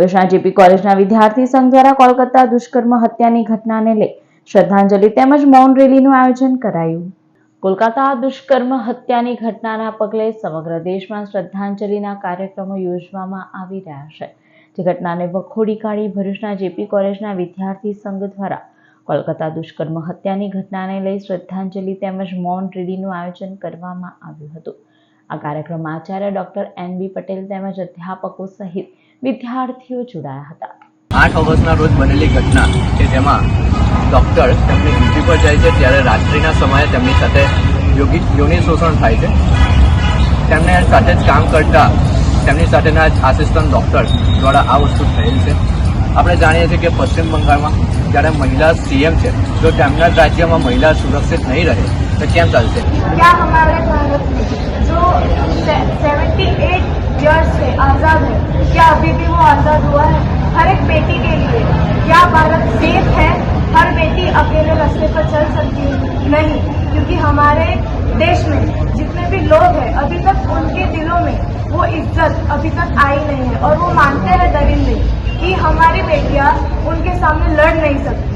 Krishna JP કોલેજના વિદ્યાર્થી સંઘ દ્વારા કોલકાતા દુષ્કર્મ હત્યાની ઘટનાને લઈ શ્રદ્ધાંજલિ તેમજ મૌન રેલીનું આયોજન કરાયું. કોલકાતા દુષ્કર્મ હત્યાની ઘટનાના પગલે સમગ્ર દેશમાં શ્રદ્ધાંજલિના કાર્યક્રમો યોજવામાં આવી રહ્યા છે. જે ઘટનાને વખોડી કાઢી ભરૂચના જેપી કોલેજના વિદ્યાર્થી સંઘ દ્વારા કોલકાતા દુષ્કર્મ હત્યાની ઘટનાને લઈ શ્રદ્ધાંજલિ તેમજ મૌન રેલીનું આયોજન કરવામાં આવ્યું હતું. આ કાર્યક્રમમાં આચાર્ય ડોક્ટર એન બી પટેલ તેમજ અધ્યાપકો સહિત વિદ્યાર્થીઓ જોડાયા હતા આઠ ઓગસ્ટના રોજ બનેલી ઘટના કે જેમાં ડૉક્ટર તેમની ડ્યુટી પર જાય છે ત્યારે રાત્રિના સમયે તેમની સાથે યોગી યોનિ શોષણ થાય છે તેમને સાથે જ કામ કરતા તેમની સાથેના જ આસિસ્ટન્ટ ડૉક્ટર દ્વારા આ વસ્તુ થયેલ છે આપણે જાણીએ છીએ કે પશ્ચિમ બંગાળમાં જ્યારે મહિલા સીએમ છે તો તેમના જ રાજ્યમાં મહિલા સુરક્ષિત નહીં રહે તો કેમ ચાલશે क्या हमारे भारत में जो सेवेंटी एट ईयर्स से आज़ाद है क्या अभी भी वो आज़ाद हुआ है हर एक बेटी के लिए। क्या भारत सेफ़ है? हर बेटी अकेले रास्ते पर चल सकती है? नहीं, क्योंकि हमारे देश में जितने भी लोग हैं, अभी तक उनके दिलों में वो इज़्ज़त अभी तक आई नहीं है और वो मानते हैं दरिंदे कि हमारी बेटियाँ उनके सामने लड़ नहीं सकती।